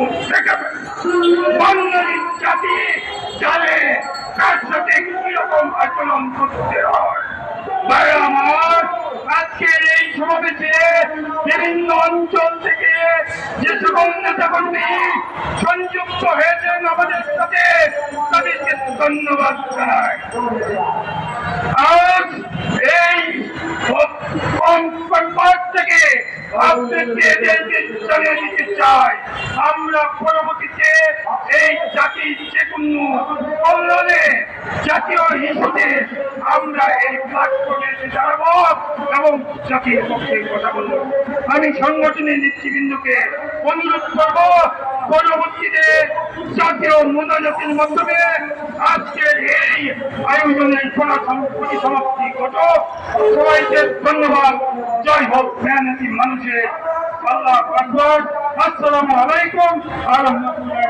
মুখ জাতি জানে কার সাথে কীরকম আচরণ করতে হয়। আমার, আজকের এই সমাবেশে বিভিন্ন অঞ্চল থেকে যে সকল নেতা কর্মী সংযুক্ত হয়েছেন আমাদের সাথে, তাদেরকে ধন্যবাদ জানাই। আজ এই থেকে চাই আমরা পরবর্তীতে এই কোনো জাতীয় হিসেবে আমরা এই এবং কথা বলব। আমি সংগঠনের নেতৃবৃন্দকে অনুরোধ করব, পরবর্তীতে জাতীয় মোনাজাতের মাধ্যমে আজকের এই আয়োজনের সমাপ্তি ঘটক। সবাইকে ধন্যবাদ। মেহনতি মানুষের আল্লাহ আসসালামু আলাইকুম। আলহামদুলিল্লাহ